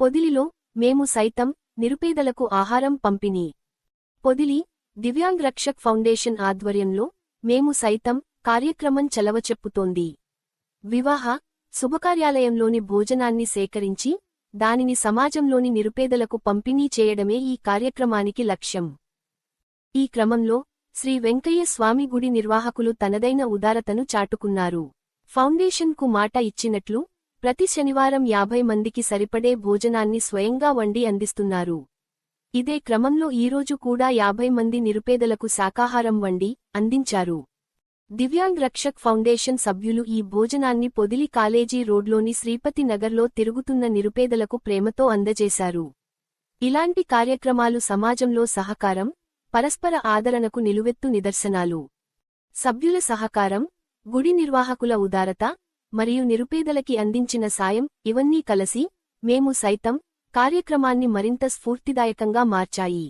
పొదిలిలో మేము సైతం నిరుపేదలకు ఆహారం పంపిణీ. పొదిలి దివ్యాంగ్ రక్షక్ ఫౌండేషన్ ఆధ్వర్యంలో మేము సైతం కార్యక్రమం చెలవచెప్పుతోంది. వివాహ శుభకార్యాలయంలోని భోజనాన్ని సేకరించి దానిని సమాజంలోని నిరుపేదలకు పంపిణీ చేయడమే ఈ కార్యక్రమానికి లక్ష్యం. ఈ క్రమంలో శ్రీ వెంకయ్య స్వామి గుడి నిర్వాహకులు తనదైన ఉదారతను చాటుకున్నారు. ఫౌండేషన్కు మాట ఇచ్చినట్లు ప్రతి శనివారం యాభై మందికి సరిపడే భోజనాన్ని స్వయంగా వండి అందిస్తున్నారు. ఇదే క్రమంలో ఈరోజు కూడా యాభై మంది నిరుపేదలకు శాకాహారం వండి అందించారు. దివ్యాంగ్ రక్షక్ ఫౌండేషన్ సభ్యులు ఈ భోజనాన్ని పొదిలి కాలేజీ రోడ్లోని శ్రీపతి నగర్లో తిరుగుతున్న నిరుపేదలకు ప్రేమతో అందజేశారు. ఇలాంటి కార్యక్రమాలు సమాజంలో సహకారం పరస్పర ఆదరణకు నిలువెత్తు నిదర్శనాలు. సభ్యుల సహకారం గుడి నిర్వాహకుల ఉదారత మరియు నిరుపేదలకి అందించిన సాయం ఇవన్నీ కలసి మేము సైతం కార్యక్రమాన్ని మరింత స్ఫూర్తిదాయకంగా మార్చాయి.